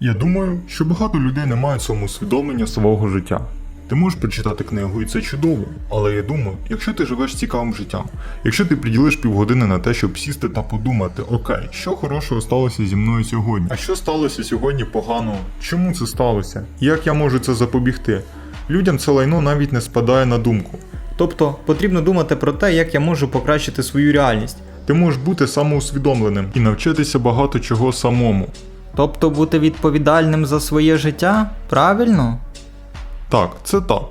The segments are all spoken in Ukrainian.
Я думаю, що багато людей не мають самоусвідомлення свого життя. Ти можеш прочитати книгу, і це чудово. Але я думаю, якщо ти живеш цікавим життям, якщо ти приділиш півгодини на те, щоб сісти та подумати, окей, що хорошого сталося зі мною сьогодні? А що сталося сьогодні поганого? Чому це сталося? Як я можу це запобігти? Людям це лайно навіть не спадає на думку. Тобто потрібно думати про те, як я можу покращити свою реальність. Ти можеш бути самоусвідомленим і навчитися багато чого самому. Тобто бути відповідальним за своє життя? Правильно? Так, це так.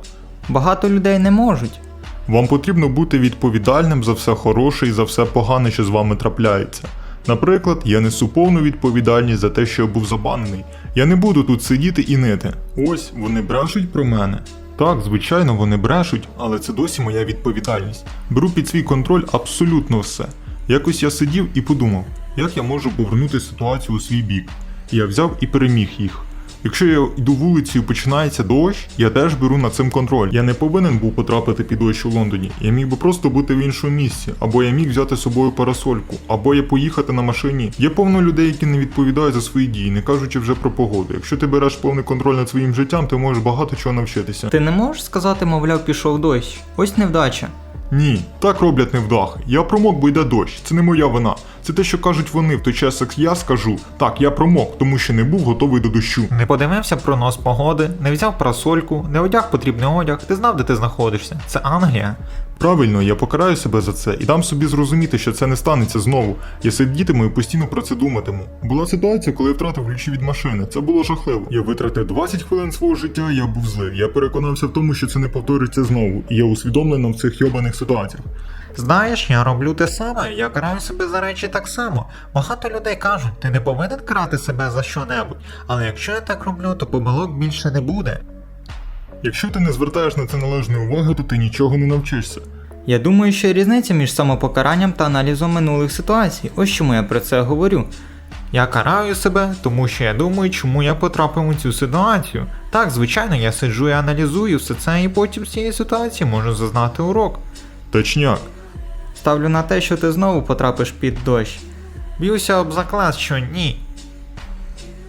Багато людей не можуть. Вам потрібно бути відповідальним за все хороше і за все погане, що з вами трапляється. Наприклад, я несу повну відповідальність за те, що я був забанений. Я не буду тут сидіти і нити. Ось вони брешуть про мене. Так, звичайно, вони брешуть, але це досі моя відповідальність. Беру під свій контроль абсолютно все. Якось я сидів і подумав, як я можу повернути ситуацію у свій бік. Я взяв і переміг їх. Якщо я йду вулицею починається дощ, я теж беру над цим контроль. Я не повинен був потрапити під дощ у Лондоні. Я міг би просто бути в іншому місці, або я міг взяти з собою парасольку, або я поїхати на машині. Є повно людей, які не відповідають за свої дії, не кажучи вже про погоду. Якщо ти береш повний контроль над своїм життям, ти можеш багато чого навчитися. Ти не можеш сказати, мовляв, пішов дощ. Ось невдача. Ні, так роблять невдахи. Я промок, бо йде дощ. Це не моя вина. Це те, що кажуть вони в той час, як я скажу. Так, я промок, тому що не був готовий до дощу. Не подивився прогноз погоди, не взяв парасольку, не одяг потрібний одяг, ти знав, де ти знаходишся. Це Англія. Правильно, я покараю себе за це і дам собі зрозуміти, що це не станеться знову. Я сидітиму і постійно про це думатиму. Була ситуація, коли я втратив ключі від машини. Це було жахливо. Я витратив 20 хвилин свого життя, я був злий. Я переконався в тому, що це не повториться знову, і я усвідомлено в цих йобаних ситуаціях. Знаєш, я роблю те саме, я караю себе за речі так само. Багато людей кажуть, ти не повинен карати себе за що-небудь, але якщо я так роблю, то помилок більше не буде. Якщо ти не звертаєш на це належної уваги, то ти нічого не навчишся. Я думаю, що різниця між самопокаранням та аналізом минулих ситуацій. Ось чому я про це говорю. Я караю себе, тому що я думаю, чому я потрапив у цю ситуацію. Так, звичайно, я сиджу і аналізую все це, і потім з цієї ситуації можу зазнати урок. Точняк. Ставлю на те, що ти знову потрапиш під дощ. Б'юся об заклад, що ні.